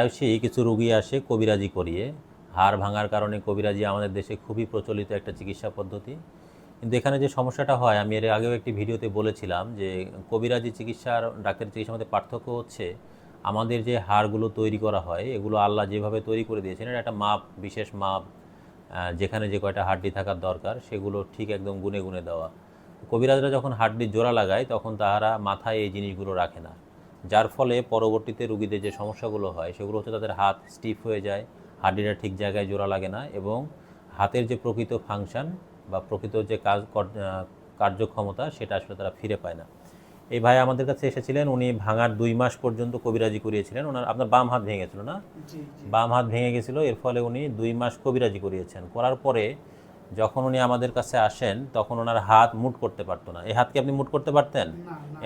প্রায়শই কিছু রুগী আসে কবিরাজি করিয়ে। হাড় ভাঙার কারণে কবিরাজি আমাদের দেশে খুবই প্রচলিত একটা চিকিৎসা পদ্ধতি। কিন্তু এখানে যে সমস্যাটা হয়, আমি এর আগেও একটি ভিডিওতে বলেছিলাম যে কবিরাজি চিকিৎসা আর ডাক্তারি চিকিৎসার মধ্যে পার্থক্য হচ্ছে আমাদের যে হাড়গুলো তৈরি করা হয়, এগুলো আল্লাহ যেভাবে তৈরি করে দিয়েছেন, এটা একটা মাপ, বিশেষ মাপ যেখানে যে কয়টা হাড্ডি থাকার দরকার, সেগুলো ঠিক একদম গুনে গুনে দেওয়া। কবিরাজরা যখন হাড্ডির জোড়া লাগায়, তখন তাহারা মাথায় এই জিনিসগুলো রাখে না। যার ফলে পরবর্তীতে রুগীদের যে সমস্যাগুলো হয় সেগুলো হচ্ছে তাদের হাত স্টিফ হয়ে যায় হাড্ডিটা ঠিক জায়গায় জোড়া লাগে না এবং হাতের যে প্রকৃত ফাংশন বা প্রকৃত যে কাজ কর- কার্যক্ষমতা সেটা আসলে তারা ফিরে পায় না। এই ভাই আমাদের কাছে এসেছিলেন উনি ভাঙার দুই মাস পর্যন্ত কবিরাজি করিয়েছিলেন। ওনার আপনার বাম হাত ভেঙে গেছিল না বাম হাত ভেঙে গেছিল এর ফলে উনি দুই মাস কবিরাজি করিয়েছেন। করার পরে যখন উনি আমাদের কাছে আসেন তখন ওনার হাত মুট করতে পারতো না। এই হাতকে আপনি মুট করতে পারতেন?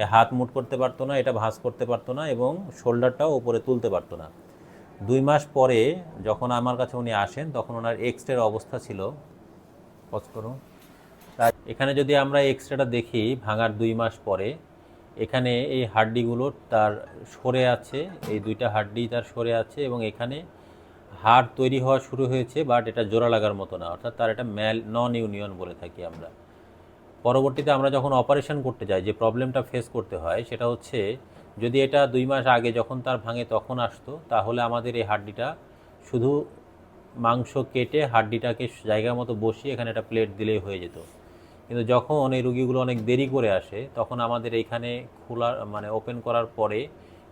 এ হাত মুট করতে পারতো না এটা ভাঁজ করতে পারতো না এবং শোল্ডারটাও উপরে তুলতে পারতো না। দুই মাস পরে যখন আমার কাছে উনি আসেন তখন ওনার এক্সরের অবস্থা ছিল পজ করো। তাই এখানে যদি আমরা এক্সরেটা দেখি ভাঙার দুই মাস পরে এখানে এই হাড্ডিগুলো তার সরে আছে এই দুইটা হাড্ডি তার সরে আছে এবং এখানে হাড় তৈরি হওয়া শুরু হয়েছে বাট এটা জোড়া লাগার মতো না। অর্থাৎ তার এটা ম্যাল নন ইউনিয়ন বলে থাকি আমরা। পরবর্তীতে আমরা যখন অপারেশন করতে যাই, যে প্রবলেমটা ফেস করতে হয়, সেটা হচ্ছে যদি এটা দুই মাস আগে যখন তার ভাঙে তখন আসতো, তাহলে আমাদের এই হাড্ডিটা শুধু মাংস কেটে হাড্ডিটাকে জায়গা মতো বসিয়ে এখানে একটা প্লেট দিলেই হয়ে যেত। কিন্তু যখন এই রুগীগুলো অনেক দেরি করে আসে, তখন আমাদের এইখানে খোলা মানে ওপেন করার পরে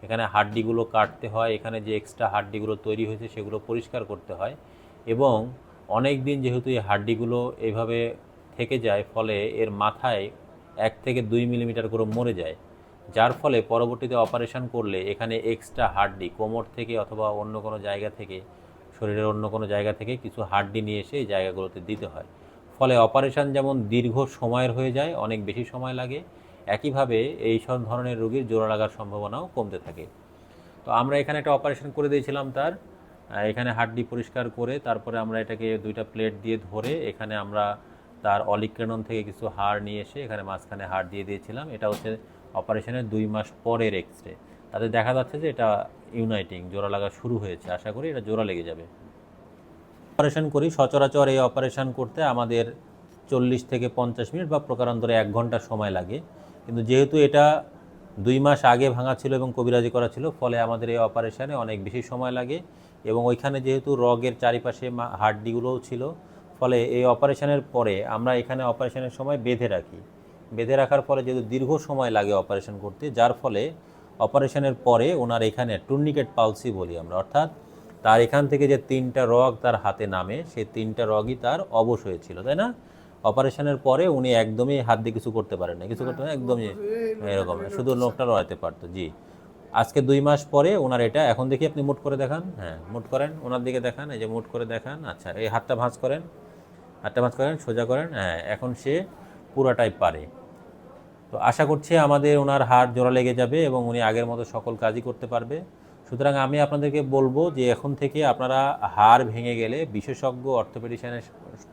এখানে হাড্ডিগুলো কাটতে হয়, এখানে যে এক্সট্রা হাড্ডিগুলো তৈরি হয়েছে সেগুলো পরিষ্কার করতে হয় এবং অনেক দিন যেহেতু এই হাড্ডিগুলো এইভাবে থেকে যায়, ফলে এর মাথায় এক থেকে দুই মিলিমিটার করে মরে যায়। যার ফলে পরবর্তীতে অপারেশন করলে এখানে এক্সট্রা হাড্ডি, কোমর থেকে অথবা অন্য কোনো জায়গা থেকে, শরীরের অন্য কোনো জায়গা থেকে কিছু হাড্ডি নিয়ে এসে এই জায়গাগুলোতে দিতে হয়। ফলে অপারেশন যেমন দীর্ঘ সময়ের হয়ে যায়, অনেক বেশি সময় লাগে একইভাবে এই সব ধরনের রোগীর জোড়া লাগার সম্ভাবনাও কমতে থাকে। তো আমরা এখানে একটা অপারেশন করে দিয়েছিলাম তার। এখানে হাড্ডি পরিষ্কার করে তারপরে আমরা এটাকে দুইটা প্লেট দিয়ে ধরে এখানে আমরা তার অলিক্রেনন থেকে কিছু হাড় নিয়ে এসে এখানে মাঝখানে হাড় দিয়ে দিয়েছিলাম। এটা হচ্ছে অপারেশনের দুই মাস পরের এক্স রে তাতে দেখা যাচ্ছে যে এটা ইউনাইটিং জোড়া লাগা শুরু হয়েছে। আশা করি এটা জোড়া লেগে যাবে। অপারেশন করি। সচরাচর এই অপারেশন করতে আমাদের চল্লিশ থেকে পঞ্চাশ মিনিট বা প্রকারান্তরে এক ঘণ্টা সময় লাগে। কিন্তু যেহেতু এটা দুই মাস আগে ভাঙা ছিল এবং কবিরাজি করা ছিল, ফলে আমাদের এই অপারেশানে অনেক বেশি সময় লাগে এবং ওইখানে যেহেতু রগের চারিপাশে হাড্ডিগুলোও ছিল, ফলে এই অপারেশানের পরে আমরা এখানে অপারেশানের সময় বেঁধে রাখি। বেঁধে রাখার ফলে যেহেতু দীর্ঘ সময় লাগে অপারেশন করতে, যার ফলে অপারেশনের পরে ওনার এখানে টুর্নিকেট পালসি বলি আমরা, অর্থাৎ তার এখান থেকে যে তিনটা রগ তার হাতে নামে, সেই তিনটা রগই তার অবশ হয়েছিল, তাই না? অপারেশনের পরে উনি একদমই হাত দিয়ে কিছু করতে পারেন না কিছু করতে একদমই এরকম। শুধু লোকটা লড়াইতে পারতো, জি। আজকে দুই মাস পরে ওনার এটা, এখন দেখি আপনি মুট করে দেখান। হ্যাঁ মুট করেন ওনার দিকে দেখান, এই যে মুট করে দেখান। আচ্ছা এই হাতটা ভাঁজ করেন, হাতটা ভাঁজ করেন, সোজা করেন হ্যাঁ এখন সে পুরাটাই পারে। তো আশা করছি আমাদের ওনার হাড় জোড়া লেগে যাবে এবং উনি আগের মতো সকল কাজই করতে পারবে। সুতরাং আমি আপনাদেরকে বলব যে এখন থেকে আপনারা হাড় ভেঙে গেলে বিশেষজ্ঞ অর্থোপেডিশিয়ানের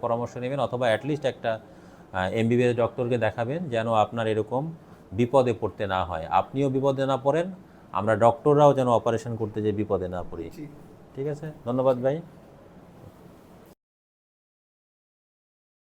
পরামর্শ নেবেন অথবা অ্যাটলিস্ট একটা এমবিবিএস ডক্টরকে দেখাবেন যেন আপনার এরকম বিপদে পড়তে না হয়। আপনিও বিপদে না পড়েন আমরা ডক্টররাও যেন অপারেশন করতে যে বিপদে না পড়ি। ঠিক আছে? ধন্যবাদ ভাই।